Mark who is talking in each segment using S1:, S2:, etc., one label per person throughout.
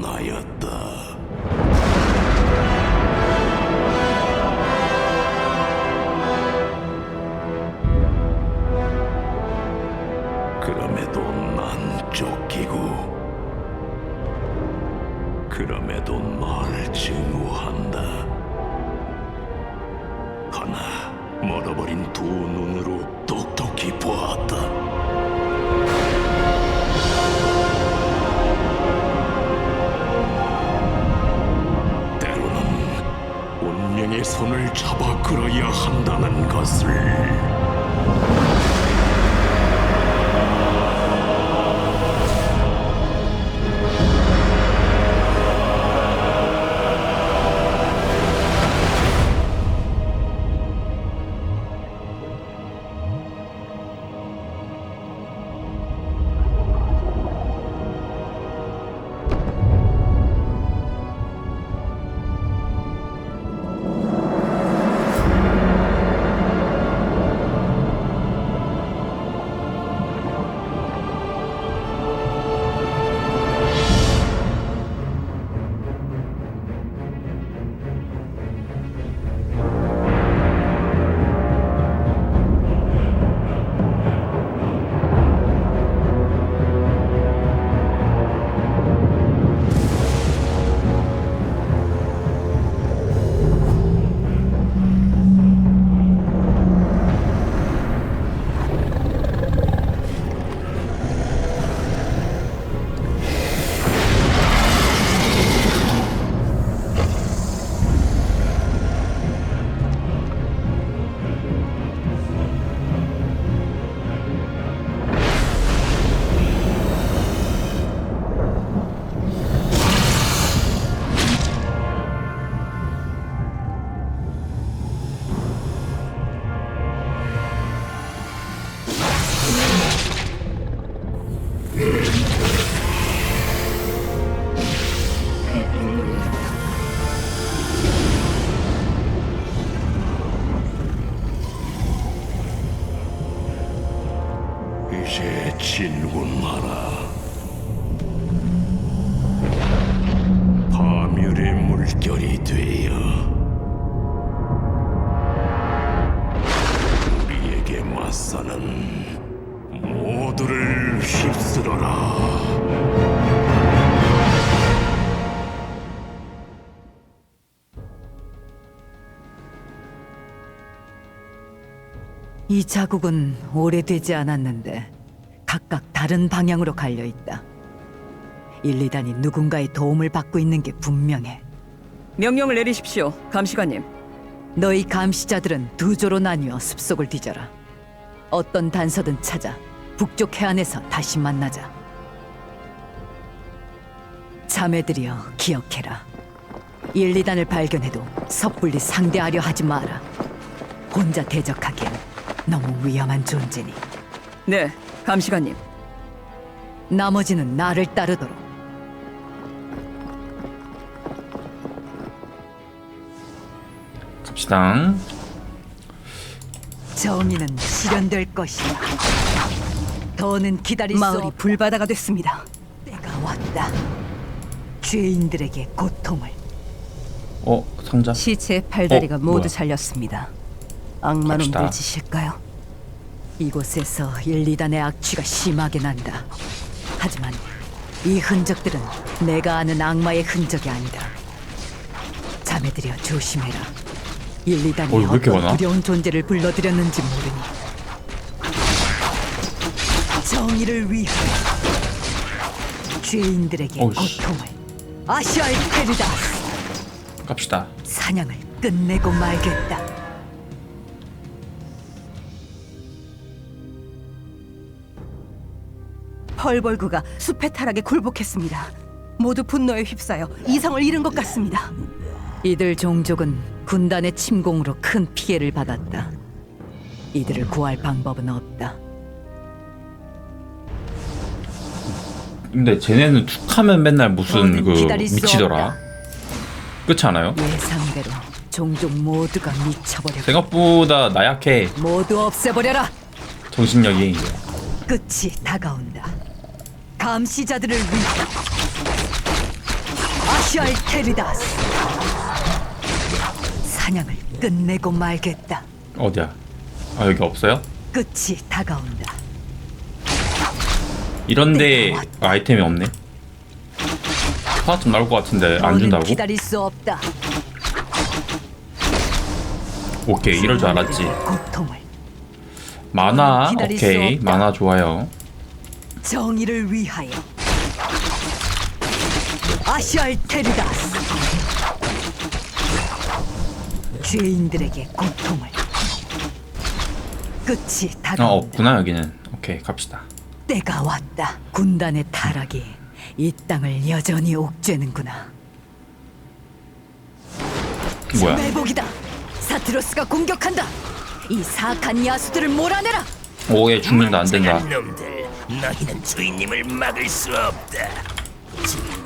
S1: 나였다. 그럼에도 난 쫓기고 그럼에도 널 증오한다. 하나 멀어버린 두 눈 손을 잡아 끌어야 한다는 것을. 맞서는 모두를 휩쓸어라.
S2: 이 자국은 오래되지 않았는데 각각 다른 방향으로 갈려 있다. 1, 2단이 누군가의 도움을 받고 있는 게 분명해.
S3: 명령을 내리십시오, 감시관님.
S2: 너희 감시자들은 두 조로 나뉘어 숲속을 뒤져라. 어떤 단서든 찾아 북쪽 해안에서 다시 만나자. 자매들이여 기억해라. 1, 2단을 발견해도 섣불리 상대하려 하지 마라. 혼자 대적하기엔 너무 위험한 존재니.
S3: 네, 감시관님.
S2: 나머지는 나를 따르도록.
S4: 갑시다.
S2: 정의는 실현될 것이다. 더는 기다릴 수
S5: 마을이. 불바다가 됐습니다.
S2: 때가 왔다. 죄인들에게 고통을.
S4: 어 상자.
S5: 시체의 팔다리가
S4: 어,
S5: 모두
S4: 뭐야?
S5: 잘렸습니다. 악마놈들 짓일까요?
S2: 이곳에서 1, 2단의 악취가 심하게 난다. 하지만 이 흔적들은 내가 아는 악마의 흔적이 아니다. 자매들여 조심해라. 1, 2단이
S4: 어, 왜 이렇게
S2: 어떤
S4: 많아?
S2: 두려운 존재를 불러들였는지 정의를 위하여 죄인들에게
S4: 씨.
S2: 고통을. 아시아의 페르다스
S4: 갑시다.
S2: 사냥을 끝내고 말겠다.
S5: 펄벌구가 숲의 타락에 굴복했습니다. 모두 분노에 휩싸여 이성을 잃은 것 같습니다.
S2: 이들 종족은 군단의 침공으로 큰 피해를 받았다. 이들을 구할 방법은 없다.
S4: 근데 쟤네는 툭하면 맨날 무슨 그 미치더라. 그렇지 않아요?
S2: 예상대로 종족 모두가 미쳐버려.
S4: 생각보다 나약해
S2: 모두 없애버려라.
S4: 정신력이.
S2: 끝이 다가온다. 감시자들을 위해 아시알 테리다스 사냥을 끝내고 말겠다.
S4: 어디야? 아 여기 없어요?
S2: 끝이 다가온다.
S4: 이런데 아이템이 없네. 하나 좀 나올 것 같은데 안 준다고?
S2: 기다릴 수 없다.
S4: 오케이 이럴 줄 알았지. 만화 오케이. 만화 좋아요.
S2: 정의를 위하여 아시알 테리다스 죄인들에게 고통을 끝이
S4: 아
S2: 다가온다.
S4: 없구나 여기는. 오케이 갑시다.
S2: 때가 왔다. 군단의 타락이 이 땅을 여전히 옥죄는구나.
S4: 뭐야?
S2: 매복이다. 사트로스가 공격한다. 이 사악한 야수들을 몰아내라.
S4: 오얘 죽는다 안 된다.
S6: 놈들, 너희는 주인님을 막을 수 없다.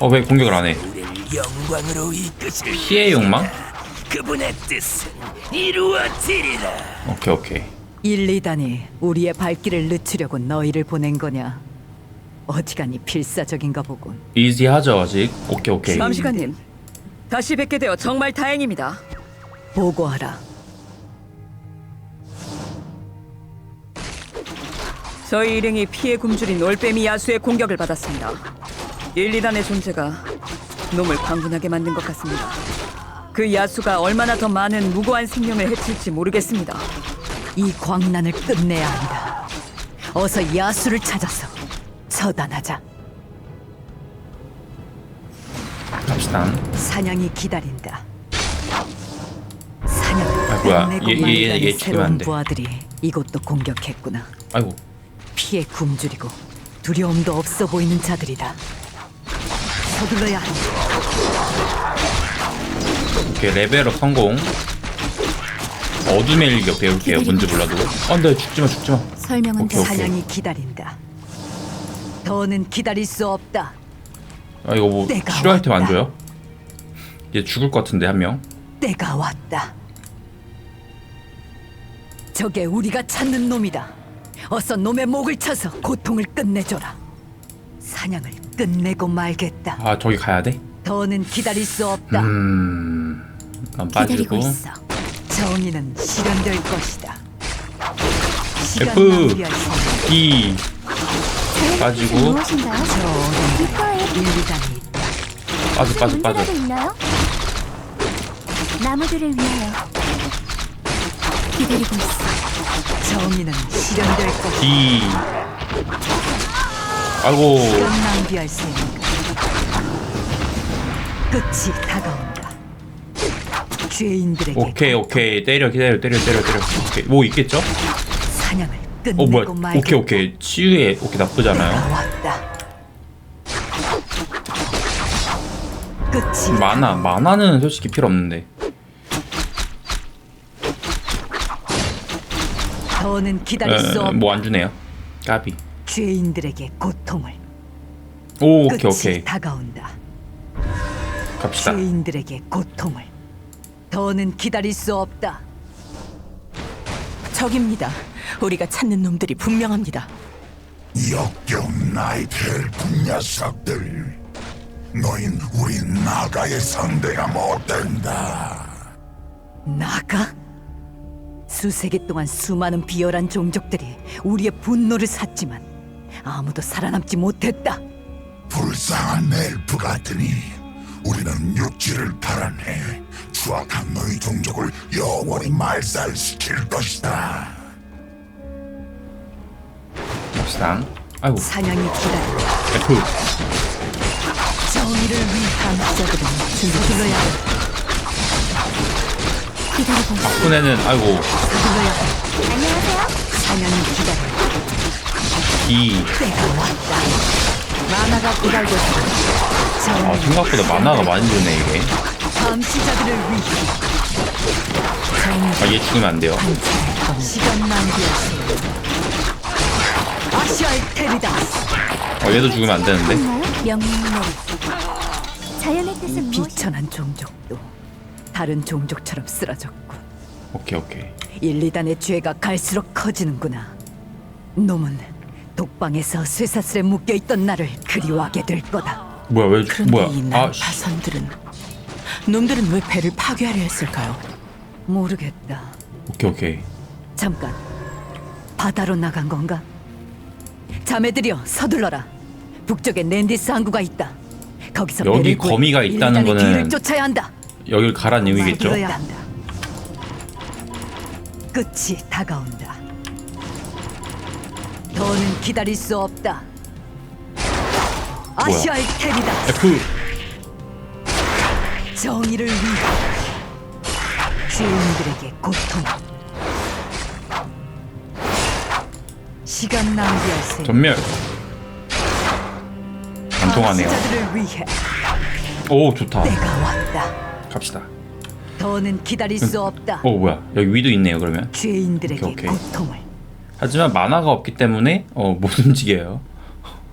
S4: 어 왜 공격을 안 해?
S6: 우리를 영광으로 이끄실
S4: 피해 욕망?
S6: 그분의 뜻은 이루어지리라.
S4: 오케이 오케이.
S2: 1, 2단이 우리의 발길을 늦추려고 너희를 보낸 거냐? 어지간히 필사적인가 보군.
S4: 이지하죠 아직. 오케이 오케이.
S3: 감시관님, 다시 뵙게 되어 정말 다행입니다.
S2: 보고하라.
S3: 저희 일행이 피해 굶주린 올빼미 야수의 공격을 받았습니다. 1, 2단의 존재가 놈을 광분하게 만든 것 같습니다. 그 야수가 얼마나 더 많은 무고한 생명을 해칠지 모르겠습니다.
S2: 이 광란을 끝내야 한다. 어서 야수를 찾아서 처단하자.
S4: 갑시다.
S2: 사냥이 기다린다. 사냥을
S4: 아, 뭐야.
S2: 끝내고
S4: 얘- 얘-
S2: 말이라는
S4: 얘 죽으면 안
S2: 새로운
S4: 돼.
S2: 부하들이 이곳도 공격했구나.
S4: 아이고.
S2: 피에 굶주리고 두려움도 없어 보이는 자들이다. 서둘러야 한다.
S4: 오케이 레벨업 성공. 어둠의 일격 배울게요. 뭔지 몰라도. 안돼 죽지마 죽지마.
S7: 설명은
S4: 오케이, 오케이.
S2: 사냥이 기다린다. 더는 기다릴 수 없다.
S4: 아 이거 뭐 치료 아이템 안
S2: 왔다.
S4: 줘요? 얘 죽을 것 같은데 한 명.
S2: 때가 왔다. 저게 우리가 찾는 놈이다. 어서 놈의 목을 쳐서 고통을 끝내줘라. 사냥을 끝내고 말겠다.
S4: 아 저기 가야 돼?
S2: 더는 기다릴 수 없다.
S4: 음. 난
S7: 기다리고
S4: 빠지고.
S7: 있어.
S2: 정의는 실현될 것이다. 시간
S4: F.
S2: 낭비할 수 없다.
S4: D 빠지고.
S7: 무엇인가요?
S2: 저 어딘가에
S7: 이과에
S2: 일리단이 있다.
S4: 빠져 빠져 빠져.
S7: 문제라도 있나요? 나무들을 위하여 기다리고 있어.
S2: 정의는 실현될 것이다.
S4: D. 아이고.
S2: 시간 낭비할 수 있는 끝이 다가온다. 죄인들에게
S4: 오케이 오케이 때려 기다려 때려 때려 때려. 오케이 뭐 있겠죠?
S2: 사냥을
S4: 어 뭐야?
S2: 끝내고 말겠다.
S4: 오케이 오케이 치유에 오케이.
S2: 왔다. 끝이
S4: 만화 만화는 솔직히 필요 없는데.
S2: 더는 기다릴 수 없다.
S4: 뭐 안 주네요. 까비.
S2: 죄인들에게 고통을
S4: 오 오케이
S2: 끝이
S4: 오케이
S2: 다가온다.
S4: 갑시다.
S2: 죄인들에게 고통을 더는 기다릴 수 없다.
S5: 적입니다. 우리가 찾는 놈들이 분명합니다.
S8: 역겨운 나이텔 녀석들 너흰 우리 나가의 상대가 못된다
S2: 나가? 수세기 동안 수많은 비열한 종족들이 우리의 분노를 샀지만 아무도 살아남지 못했다.
S8: 불쌍한 엘프 같으니 우리는 육지를 탈환해 추악한 너희 종족을 영원히 말살시킬 것이다
S4: 갑시다. 아이고
S2: 사냥이 기다린다.
S4: F.
S2: 정의를 위한 자들은 서둘러야 한다.
S7: 기다리고.
S4: 손에는 아이고
S2: 서둘러야 한다.
S7: 안녕하세요.
S2: 사냥이 기다린다.
S4: D.
S2: 때가 왔다. 만화가 기다리고 있다.
S4: 아
S2: 정의
S4: 생각보다 만화가 많이 주네 이게. 아 얘 죽으면 안 돼요.
S2: 시간. 아시아의 테리다스
S4: 어 얘도 죽으면 안 되는데.
S7: 내리. 자연의 뜻은 무엇?
S2: 비천한 종족도 다른 종족처럼 쓰러졌고
S4: 오케이 오케이.
S2: 1, 2단의 죄가 갈수록 커지는구나. 놈은 독방에서 쇠사슬에 묶여 있던 나를 그리워하게 될 거다.
S4: 뭐야 왜
S5: 그런데
S4: 뭐야 이아
S5: 난파선들은 놈들은 왜 배를 파괴하려 했을까요?
S2: 모르겠다.
S4: 오케이 오케이
S2: 잠깐. 바다로 나간 건가? 자매들이여 서둘러라. 북쪽에 랜디스 항구가 있다. 거기서
S4: 여기
S2: 배를 구해
S4: 거미가 있다는
S2: 일단의
S4: 거는
S2: 뒤를 쫓아야 한다.
S4: 여길 가란 의미겠죠?
S2: 서둘러야 한다. 끝이 다가온다. 더는 기다릴 수 없다. 아시아의 테리다.
S4: F
S2: 정의를 위해 죄인들에게 고통 시간 낭비할 새
S4: 전멸. 안 통하네요.
S2: 자들을 위해
S4: 오 좋다.
S2: 때가 왔다.
S4: 갑시다.
S2: 더는 기다릴 수 없다.
S4: 오 뭐야. 여기 위도 있네요 그러면.
S2: 죄인들에게
S4: 오케이, 오케이.
S2: 고통을.
S4: 하지만 만화가 없기 때문에 어, 못 움직여요.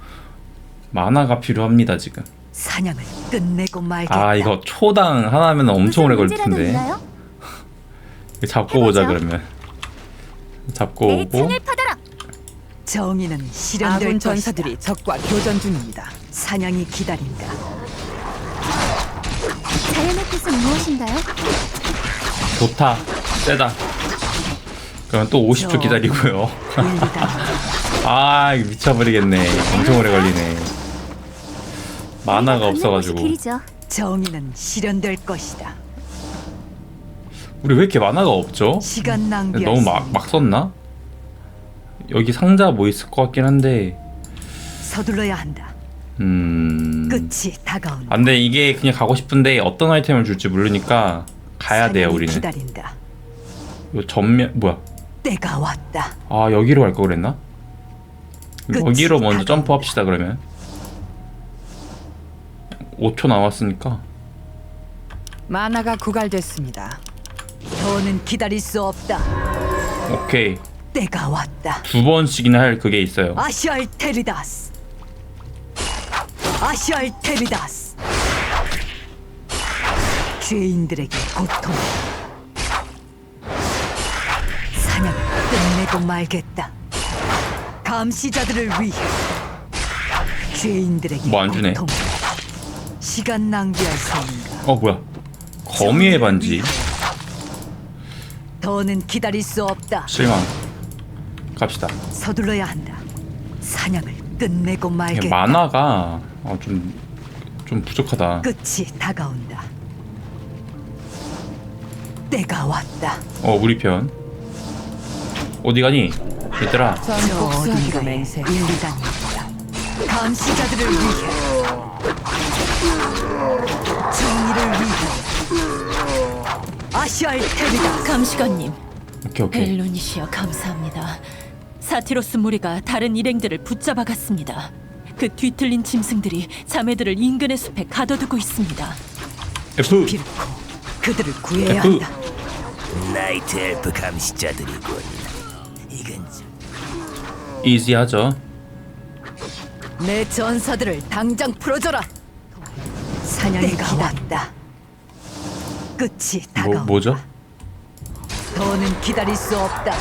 S4: 만화가 필요합니다 지금
S2: 사냥을 끝내고 말겠다.
S4: 아 이거 초당 하나면 엄청 오래 걸릴
S7: 문제라도
S4: 텐데? 이거 잡고 오자
S7: 해보죠.
S4: 그러면. 잡고
S7: 내
S4: 오고.
S7: 창을 받아라.
S2: 정의는 실현될
S5: 아군
S2: 것이다.
S5: 전사들이 적과 교전 중입니다.
S2: 사냥이 기다린다.
S7: 자연의 뜻은 무엇인가요?
S4: 좋다. 세다. 그러면 또 50초
S2: 저-
S4: 기다리고요. 아 이거 미쳐버리겠네. 엄청 오래 걸리네 만화가 없어가지고.
S7: 길이죠.
S2: 정의는 실현될 것이다.
S4: 우리 왜 이렇게 만화가 없죠?
S2: 시간 낭비할
S4: 너무
S2: 수
S4: 막, 막 썼나? 여기 상자 뭐 있을 것 같긴 한데.
S2: 서둘러야 한다.
S4: 음...
S2: 끝이 다가온다.
S4: 안돼 이게 그냥 가고 싶은데 어떤 아이템을 줄지 모르니까 가야 돼요
S2: 사냥이
S4: 우리는.
S2: 기다린다.
S4: 요 전면 뭐야?
S2: 때가 왔다.
S4: 아 여기로 갈 거 그랬나?
S2: 끝이
S4: 여기로 먼저
S2: 다가온다.
S4: 점프합시다 그러면 5초 남았으니까
S5: 만화가 구갈됐습니다.
S2: 더는 기다릴 수 없다.
S4: 오케이
S2: 때가 왔다.
S4: 두 번씩이나 할 그게 있어요
S2: 아시알 테리다스. 아시알 테리다스. 죄인들에게 고통. 사냥을 끝내고 말겠다. 감시자들을 위해 죄인들에게
S4: 뭐안 주네.
S2: 고통. 시간 낭비할 셈인가.
S4: 어 뭐야 거미의 반지
S2: 더는 기다릴 수 없다.
S4: 실망 갑시다
S2: 서둘러야 한다. 사냥을 끝내고
S4: 이게
S2: 말겠다.
S4: 만화가 어, 좀, 좀 부족하다
S2: 끝이 다가온다. 때가 왔다.
S4: 어 우리 편 어디 가니 얘들아
S2: 전저 어딘가에. 일리단이 있다. 감시자들을 위해 정의를 위해 아시아의 테리다.
S9: 감시관님,
S4: 오케이 오케이
S9: 벨로니시여 감사합니다. 사티로스 무리가 다른 일행들을 붙잡아갔습니다. 그 뒤틀린 짐승들이 자매들을 인근의 숲에 가둬두고 있습니다.
S4: F
S2: 비르코 그들을 구해야
S4: F
S2: 한다.
S6: 나이트 엘프 감시자들이군. 이건 좀
S4: 이지하죠
S2: 내 전사들을 당장 풀어줘라. 사냥이 왔다. 끝이
S4: 뭐,
S2: 다가온다.
S4: 뭐죠?
S2: 더는 기다릴 수 없다.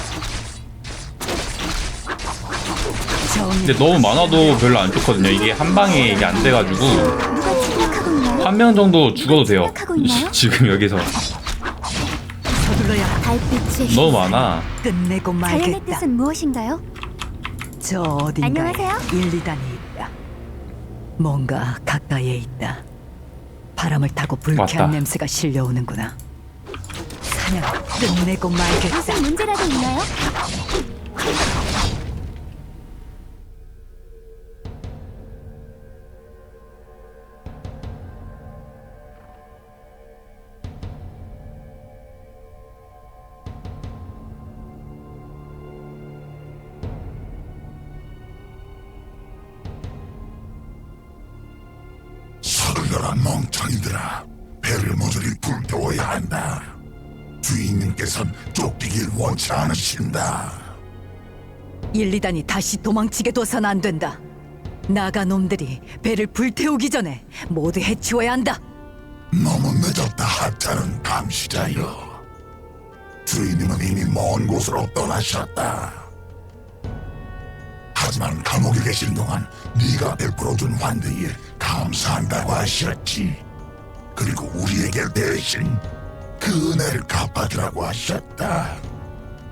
S4: 근데 너무 많아도 별로 안 좋거든요 이게 한 방에 이게 안 돼가지고
S7: 누가 침략하고 있나요?
S4: 한 명 정도 죽어도 돼요
S7: 생각하고 있나요?
S4: 지금 여기서
S2: 서둘러야 한다.
S7: 달빛의
S4: 너무 많아
S2: 끝내고
S7: 자연의
S2: 말겠다.
S7: 뜻은 무엇인가요?
S2: 저 어딘가에
S7: 안녕하세요?
S2: 일리단이 있다. 뭔가 가까이에 있다. 바람을 타고 불쾌한
S4: 왔다.
S2: 냄새가 실려오는구나. 사냥 끝내고 말겠다.
S7: 무슨 문제라도 있나요?
S8: 불태워야 한다 주인님께선 쫓기길 원치 않으신다
S2: 일리단이 다시 도망치게 둬선 안 된다. 나가 놈들이 배를 불태우기 전에 모두 해치워야 한다.
S8: 너무 늦었다 하찮은 감시자여 주인님은 이미 먼 곳으로 떠나셨다 하지만 감옥에 계신 동안 네가 베풀어준 환대에 감사한다고 하셨지. 그리고 우리에게 대신 그 은혜를 갚아주라고 하셨다.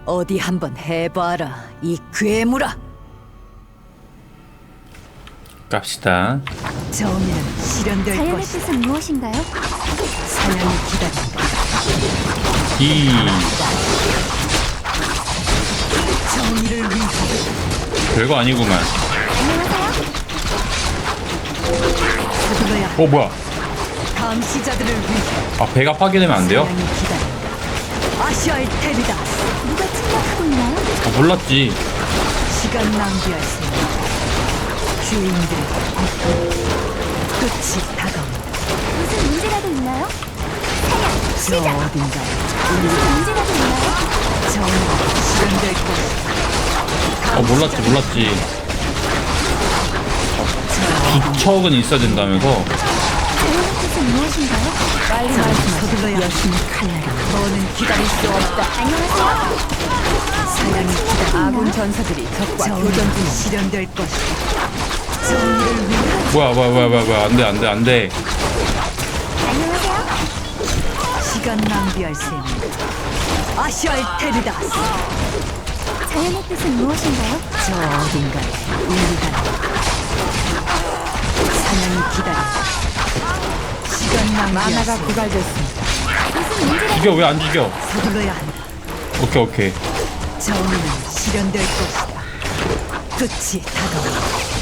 S2: 어디 한번 해봐라, 이 괴물아.
S4: 갑시다.
S2: 정의는 실현될
S7: 자연의
S2: 것이다.
S7: 뜻은 무엇인가요?
S2: 사냥이 기다린다.
S4: 이
S2: 정의를 위해
S4: 별거 아니구만.
S2: 서둘러야
S4: 어 뭐야?
S2: 감시자들을 위해
S4: 아 배가 파괴되면 안 돼요?
S2: 아시아의 테리다스.
S7: 누가 침략하고 있나요?
S4: 아, 몰랐지.
S2: 시간 낭비할 수 없다. 주인들의 끝이 다가온다.
S7: 무슨 문제라도 있나요?
S2: 저 어딘가에
S7: 무슨 문제라도 있나요?
S2: 정의가 실현될 것이다.
S4: 어 몰랐지 몰랐지. 부척은 있어야 된다면서.
S7: 뜻은 무엇인가요?
S2: 빨리 말씀하세요. 여신의 칼날이 너는 기다릴 수 없다.
S7: 안녕하세요.
S2: 사냥이 기다린다.
S3: 아군 전사들이 적과 교전 중.
S2: 실현될 것이다. 정의를 위해
S4: 뭐야 뭐야 뭐야 뭐야 뭐야 안돼 안돼 안돼.
S7: 안녕하세요.
S2: 시간 낭비할 셈. 아시아의 테리다스.
S7: 자연의 뜻은 무엇인가요?
S2: 저 어딘가에 인리가 사냥이 기다린다.
S3: 만화가
S2: 셈.
S3: 고갈됐습니다.
S4: 죽여 왜안 죽여?
S2: 서둘러야 한다.
S4: 오케이 오케이.
S2: 정의는 실현될 것이다. 끝이 다가온다.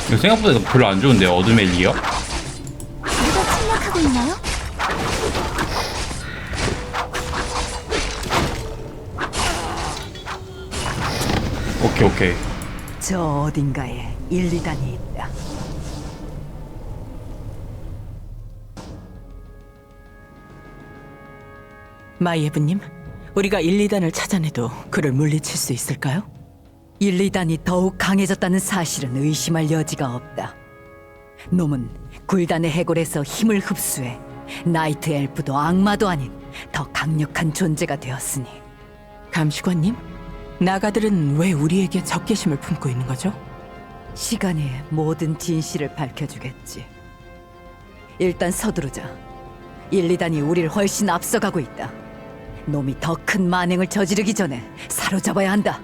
S4: 이거 생각보다 별로 안 좋은데 요 어둠의 리어?
S7: 누가 침략하고 있나요?
S4: 오케이 오케이.
S2: 저 어딘가에 1, 2단이 있다.
S5: 마이에브님, 우리가 1, 2단을 찾아내도 그를 물리칠 수 있을까요?
S2: 1, 2단이 더욱 강해졌다는 사실은 의심할 여지가 없다. 놈은 굴단의 해골에서 힘을 흡수해 나이트 엘프도 악마도 아닌 더 강력한 존재가 되었으니
S5: 감시관님, 나가들은 왜 우리에게 적개심을 품고 있는 거죠?
S2: 시간이 모든 진실을 밝혀주겠지. 일단 서두르자. 1, 2단이 우리를 훨씬 앞서가고 있다. 놈이 더 큰 만행을 저지르기 전에 사로잡아야 한다.